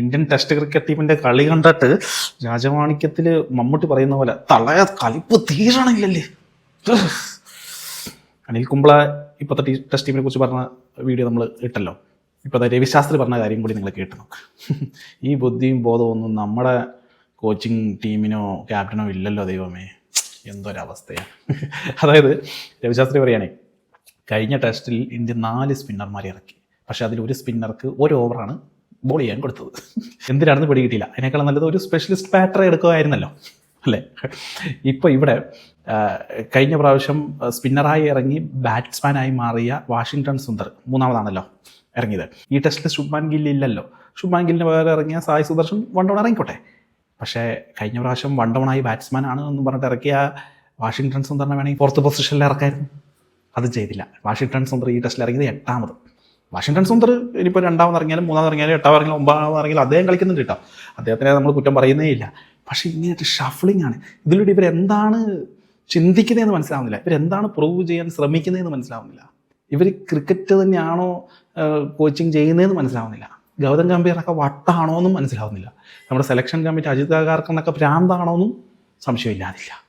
Indian test cricket ടീമിന്റെ കളി കണ്ടിട്ട് രാജമാണിക്യത്തിൽ മമ്മൂട്ടി പറയുന്ന പോലെ തളയ കളിപ്പ് തീരണമില്ലല്ലേ അനിൽ കുംബ്ല ഇപ്പോഴത്തെ ടീ ടെസ്റ്റ് ടീമിനെ കുറിച്ച് പറഞ്ഞ വീഡിയോ നമ്മൾ ഇട്ടല്ലോ. ഇപ്പോൾ രവിശാസ്ത്രി പറഞ്ഞ കാര്യം കൂടി നിങ്ങൾ കേട്ട് നോക്ക്. ഈ ബുദ്ധിയും ബോധവും ഒന്നും നമ്മുടെ കോച്ചിങ് ടീമിനോ ക്യാപ്റ്റനോ ഇല്ലല്ലോ ദൈവമേ. എന്തൊരവസ്ഥയാണ് അതായത് രവിശാസ്ത്രി പറയുകയാണെ കഴിഞ്ഞ ടെസ്റ്റിൽ ഇന്ത്യ നാല് സ്പിന്നർമാരെ ഇറക്കി. പക്ഷേ അതിൽ ഒരു സ്പിന്നർക്ക് ഒരു ഓവറാണ് ബോൾ ചെയ്യാൻ കൊടുത്തത് എന്തിനാണെന്ന് പിടികിട്ടിയില്ല. അതിനേക്കാൾ നല്ലത് ഒരു സ്പെഷ്യലിസ്റ്റ് ബാറ്ററി എടുക്കുമായിരുന്നല്ലോ. അല്ലേ? ഇപ്പോൾ ഇവിടെ കഴിഞ്ഞ പ്രാവശ്യം സ്പിന്നറായി ഇറങ്ങി ബാറ്റ്സ്മാനായി മാറിയ വാഷിങ്ടൺ സുന്ദർ മൂന്നാമതാണല്ലോ ഇറങ്ങിയത്. ഈ ടെസ്റ്റിൽ ശുഭ്മാൻ ഗില്ല് ഇല്ലല്ലോ. ശുഭ്മാൻ ഗില്ലിന് പകരം ഇറങ്ങിയ സായി സുദർശൻ വൺ ഡൗൺ ഇറങ്ങിക്കോട്ടെ. പക്ഷേ കഴിഞ്ഞ പ്രാവശ്യം വൺ ഡൗൺ ആയി ബാറ്റ്സ്മാൻ ആണ് എന്ന് പറഞ്ഞിട്ട് ഇറക്കിയ വാഷിങ്ടൺ സുന്ദറിനെ വേണമെങ്കിൽ ഫോർത്ത് പൊസിഷനിൽ ഇറക്കായിരുന്നു. അത് ചെയ്തില്ല. വാഷിങ്ടൺ സുന്ദർ ഈ ടെസ്റ്റിൽ ഇറങ്ങിയത് എട്ടാമത്. വാഷിങ്ടൺ സുന്ദർ ഇനിയിപ്പോൾ രണ്ടാമത് ഇറങ്ങിയാലും മൂന്നാമത് ഇറങ്ങിയാലും എട്ടാമത് ഇറങ്ങിയാലും ഒമ്പതാമത് ഇറങ്ങിയാലും അദ്ദേഹം കളിക്കുന്നുണ്ട് കേട്ടോ. അദ്ദേഹത്തിനെ നമ്മൾ കുറ്റം പറയുന്നേ ഇല്ല. പക്ഷേ ഇങ്ങനത്തെ ഷഫ്ലിംഗ് ആണ്. ഇതിലൂടെ ഇവരെന്താണ് ചിന്തിക്കുന്നതെന്ന് മനസ്സിലാവുന്നില്ല. ഇവരെന്താണ് പ്രൂവ് ചെയ്യാൻ ശ്രമിക്കുന്നതെന്ന് മനസ്സിലാവുന്നില്ല. ഇവർ ക്രിക്കറ്റ് തന്നെയാണോ കോച്ചിങ് ചെയ്യുന്നതെന്ന് മനസ്സിലാവുന്നില്ല. ഗൗതം ഗംഭീറൊക്കെ വട്ടാണോ എന്നും മനസ്സിലാവുന്നില്ല. നമ്മുടെ സെലക്ഷൻ കമ്മിറ്റി അജിത് കാർക്കെന്നൊക്കെ ഭ്രാന്താണോ എന്നും സംശയമില്ലാതില്ല.